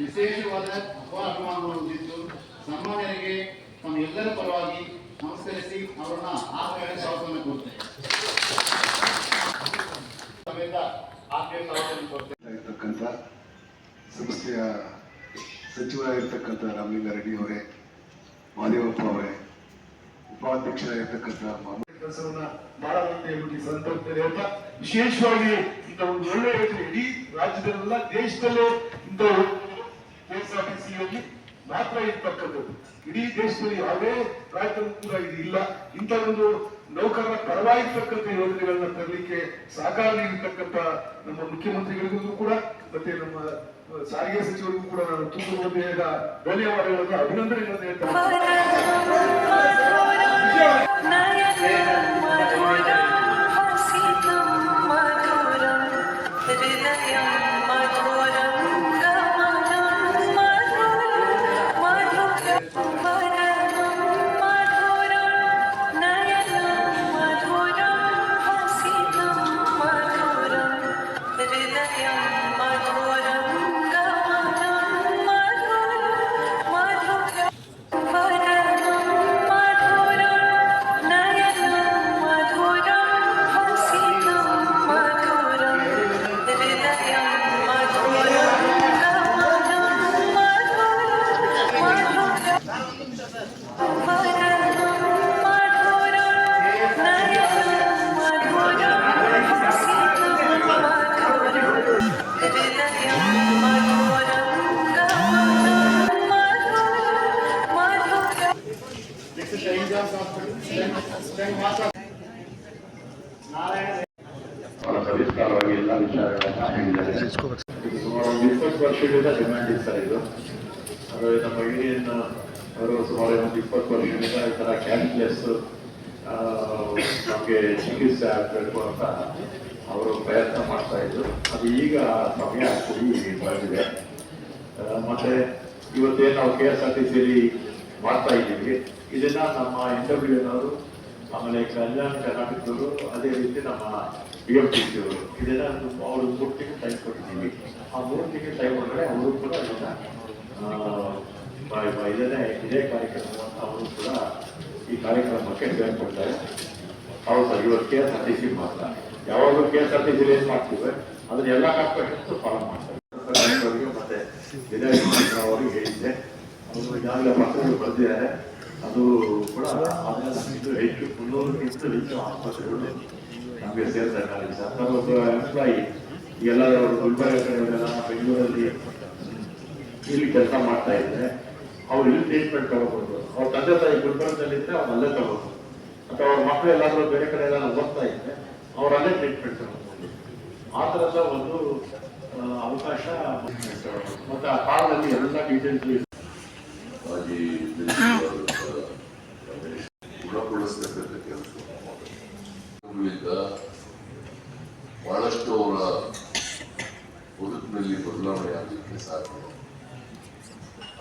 ವಿಶೇಷವಾದ ಅಭಿಮಾನವನ್ನು ಹೊಂದಿದ್ದು ಸನ್ಮಾನ್ಯರಿಗೆ ತಮ್ಮೆಲ್ಲರ ಪರವಾಗಿ ನಮಸ್ಕರಿಸಿ ಅವರನ್ನ ಆತ್ಮೀಯ ಸ್ವಾಗತವನ್ನು ಕೊಡ್ತೇವೆ ಆತ್ಮೀಯ ಸ್ವಾಗತವನ್ನು ಕೊಡ್ತೇವೆ ಸಂಸ್ಥೆಯ ಸಚಿವರಾಗಿರ್ತಕ್ಕಂಥ ರಾಮಲಿಂಗಾರೆಡ್ಡಿ ಅವರೇ ಮಾದೇವಪ್ಪ ಅವರೇ, ಉಪಾಧ್ಯಕ್ಷರಾಗಿರ್ತಕ್ಕಂಥ ಕೆಲಸವನ್ನ ಮಾಡದಂತೆ ಹೇಳ್ಬಿಟ್ಟು ಅಂತ ವಿಶೇಷವಾಗಿ ಇಂಥ ಒಂದು ಒಳ್ಳೆಯ ಇಡೀ ರಾಜ್ಯದಲ್ಲ ದೇಶದಲ್ಲೇ ಇಂಥ ಕೆಎಸ್ಆರ್ಟಿಸಿಯಲ್ಲಿ ಮಾತ್ರ ಇರ್ತಕ್ಕಂಥದ್ದು ಇಡೀ ದೇಶದಲ್ಲಿ ಯಾವುದೇ ರಾಜ್ಯದಲ್ಲೂ ಕೂಡ ಇದು ಇಲ್ಲ. ಇಂಥ ಒಂದು ನೌಕರರ ಪರವಾಗಿರ್ತಕ್ಕಂಥ ಯೋಜನೆಗಳನ್ನ ತರಲಿಕ್ಕೆ ಸಹಕಾರ ನೀಡಿರ್ತಕ್ಕಂಥ ನಮ್ಮ ಮುಖ್ಯಮಂತ್ರಿಗಳಿಗೂ ಕೂಡ, ಮತ್ತೆ ನಮ್ಮ ಸಾರಿಗೆ ಸಚಿವರಿಗೂ ಕೂಡ ನಾನು ತುಂಬ ಧನ್ಯವಾದಗಳನ್ನು, ಅಭಿನಂದನೆಗಳನ್ನು ಹೇಳ್ತಾ ಸವಿಸ್ತಾರವಾಗಿ ಎಲ್ಲ ವಿಚಾರಗಳನ್ನ ಒಂದು ಇಪ್ಪತ್ತು ವರ್ಷಗಳಿಂದ ಡಿಮ್ಯಾಂಡ್ ಇತ್ತು ಇದು ಅದು ನಮ್ಮ ಯೂನಿಯನ್ ಅವರು ಸುಮಾರು ಒಂದು ಇಪ್ಪತ್ತು ವರ್ಷಗಳಿಂದ ಈ ಥರ ಕ್ಯಾಶ್ಲೆಸ್ ನಮಗೆ ಚಿಕಿತ್ಸೆ ಆಗಬೇಕು ಅಂತ ಅವರು ಪ್ರಯತ್ನ ಮಾಡ್ತಾ ಇದ್ರು ಅದು ಈಗ ಸಮಯ ಕೂಡಿ ಬಂದಿದೆ ಮತ್ತೆ ಇವತ್ತೇನು ನಾವು ಕೆ ಎಸ್ ಆರ್ ಟಿ ಸಿಲಿ ಮಾಡ್ತಾ ಇದ್ದೀವಿ ಇದನ್ನ ನಮ್ಮ ಎನ್ ಆಮೇಲೆ ಕಲ್ಯಾಣ ಕರ್ನಾಟಕದವರು ಅದೇ ರೀತಿ ನಮ್ಮ ಬಿ ಎಂ ಟಿ ಸಿ ಅವರು. ಇದನ್ನ ಒಂದು- ಅವರು ಮೂರ್ತಿಗೆ ಟೈಮ್ ಕೊಟ್ಟಿದ್ದೀವಿ. ಆ ಮೂರ್ತಿಗೆ ಟೈಮ್ ಕೊಟ್ಟರೆ ಅವರು ಕೂಡ ಅದನ್ನು ಇದನ್ನೇ ಇದೇ ಕಾರ್ಯಕ್ರಮವನ್ನು ಅವರು ಕೂಡ ಈ ಕಾರ್ಯಕ್ರಮಕ್ಕೆ ಹೇಳ್ಕೊಡ್ತಾರೆ ಹೌದು ಸರ್ ಇವತ್ತು K S R T C ಮಾತ್ರ. ಯಾವಾಗಲೂ ಕೆ ಎಸ್ ಆರ್ ಟಿ ಸಿಲಿ ಏನು ಮಾಡ್ತೀವಿ? ಅದನ್ನ ಎಲ್ಲ ಕಾರ್ಪೊರೇಷನ್ಸ್ ಫಾಲೋ ಮಾಡ್ತಾರೆ. ಮತ್ತೆ ವಿನಯ್ ಅವರಿಗೆ ಹೇಳಿದ್ದೆ. ಅವರು ಈಗಾಗಲೇ ಮಕ್ಕಳು ಬಂದಿದ್ದಾರೆ. ಅದು ಕೂಡ ಇದು ಹೆಚ್ಚು. ಮುನ್ನೂರಕ್ಕಿಂತ ಹೆಚ್ಚು ಆಸ್ಪತ್ರೆಗಳು ನಮಗೆ ಸೇರ್ತಕ್ಕಂಥ ಒಬ್ಬ ಎಂಪ್ಲಾಯಿ ಎಲ್ಲ ಗುಲ್ಬರ್ಗ ಕಡೆಯವರೆಲ್ಲ ಬೆಂಗಳೂರಲ್ಲಿ ಇಲ್ಲಿ ಕೆಲಸ ಮಾಡ್ತಾ ಇದ್ರೆ, ಅವ್ರು ಇಲ್ಲಿ ಟ್ರೀಟ್ಮೆಂಟ್ ತಗೋಬಹುದು ಅವ್ರ ತಂದೆ ತಾಯಿ ಗುಲ್ಬರ್ಗದಲ್ಲಿದ್ದರೆ ಅವ್ರು ಅಲ್ಲೇ ತಗೋಬಹುದು ಅಥವಾ ಅವ್ರ ಮಕ್ಕಳು ಎಲ್ಲಾದ್ರೂ ಬೇರೆ ಕಡೆ ಎಲ್ಲ ಓದ್ತಾ ಇದ್ರೆ, ಅವ್ರು ಅಲ್ಲೇ ಟ್ರೀಟ್ಮೆಂಟ್ ತಗೋಬಹುದು ಆ ಥರದ ಒಂದು ಅವಕಾಶ ಮತ್ತೆ ಆ ಕಾಲದಲ್ಲಿ ಎಲ್ಲ ಡೀಟೇಲ್ಸ್ ಗುಣಪಡಿಸ್ತಕ್ಕಂಥ ಕೆಲಸ ಬಹಳಷ್ಟು ಅವರ ಬದುಕಿನಲ್ಲಿ ಬದಲಾವಣೆ ಆಗಲಿಕ್ಕೆ ಸಾಧ್ಯ.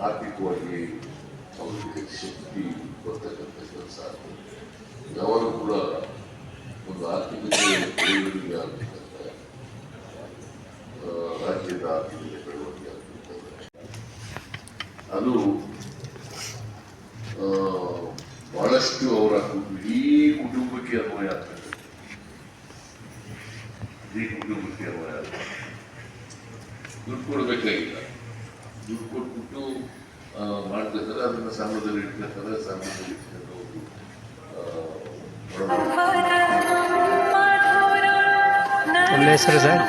ಆರ್ಥಿಕವಾಗಿ ಅವರಿಗೆ ಶಕ್ತಿ ಬರ್ತಕ್ಕಂಥ ಕೆಲಸ ಆಗ್ತದೆ. ಯಾವಾಗ ಕೂಡ ಒಂದು ಆರ್ಥಿಕತೆ ಬೆಳವಣಿಗೆ ಆಗಬೇಕಂದ್ರೆ ರಾಜ್ಯದ ಆರ್ಥಿಕತೆ ಬೆಳವಣಿಗೆ ಆಗಬೇಕಂದ್ರೆ ಅದು ಬಹಳಷ್ಟು ಅವರ ಇಡೀ ಕುಟುಂಬಕ್ಕೆ ಅನ್ವಯ ಆಗ್ತದೆ. ಇಡೀ ಕುಟುಂಬಕ್ಕೆ ಅನ್ವಯ ಆಗ್ತದೆ. ದುಡ್ಡು ಕೊಡಬೇಕಾಗಿಲ್ಲ. ದುಡ್ಡು ಕೊಟ್ಬಿಟ್ಟು ಆ, ಮಾಡ್ತಿರ್ತಾರೆ ಅದನ್ನ ಸಂಘದಲ್ಲಿ ಇಟ್ಕೊತಾರೆ ಸಂಘದಲ್ಲಿ ಇಟ್ಕೊಂಡು ಹೆಸರು ಸರ್.